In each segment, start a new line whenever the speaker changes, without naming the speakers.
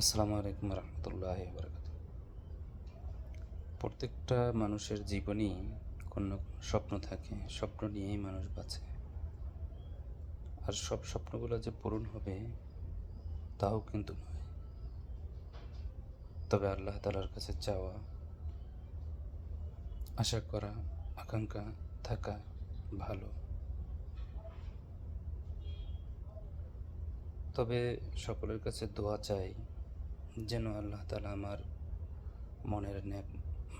আসসালামু আলাইকুম রহমতুল্লাহ বরকাত প্রত্যেকটা মানুষের জীবনেই কোনো স্বপ্ন থাকে, স্বপ্ন নিয়েই মানুষ বাঁচে। আর সব স্বপ্নগুলো যে পূরণ হবে, তাও কিন্তু নয়। তবে আল্লাহ তালার কাছে চাওয়া, আশা করা, আকাঙ্ক্ষা থাকা ভালো। তবে সকলের কাছে দোয়া চাই যেন আল্লাহ তালা আমার মনের ন্যাক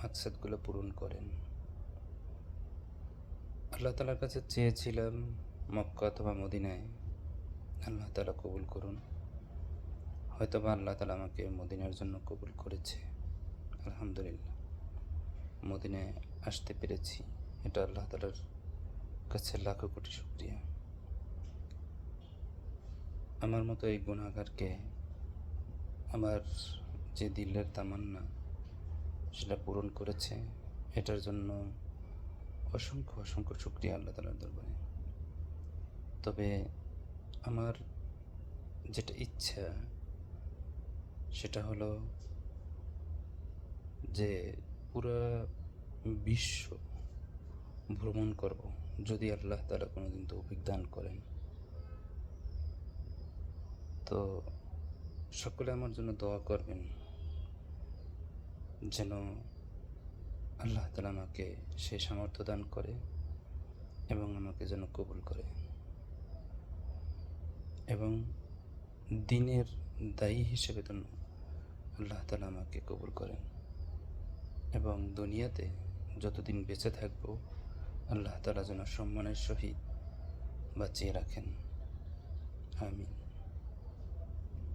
মাকসাদগুলো পূরণ করেন। আল্লাহ তালার কাছে চেয়েছিলাম মক্কা অথবা মদিনায়। আল্লাহ তালা কবুল করুন। হয়তো বা আল্লাহ তালা আমাকে মদিনার জন্য কবুল করেছে। আলহামদুলিল্লাহ। মদিনায় আসতে পেরেছি। এটা আল্লাহ তালার কাছে লাখো কোটি শুক্রিয়া। আমার মতো এই গুণাগারকে আমার যে দিলের তামান্না সেটা পূরণ করেছে, এটার জন্য অসংখ্য অসংখ্য শুক্রিয়া আল্লাহ তালার দরবারে। তবে আমার যেটা ইচ্ছা, সেটা হলো যে পুরো বিশ্ব ভ্রমণ করব, যদি আল্লাহ কোনোদিন তৌফিক দান করেন। তো সকলে আমার জন্য দোয়া করবেন, যেন আল্লাহ তালা আমাকে সে সামর্থ্য দান করে এবং আমাকে যেন কবুল করে। এবং দিনের দায়ী হিসেবে যেন আল্লাহ তালা আমাকে কবুল করেন। এবং দুনিয়াতে যতদিন বেঁচে থাকব, আল্লাহ তালা যেন সম্মানের সহিত বাঁচিয়ে রাখেন। আমিন।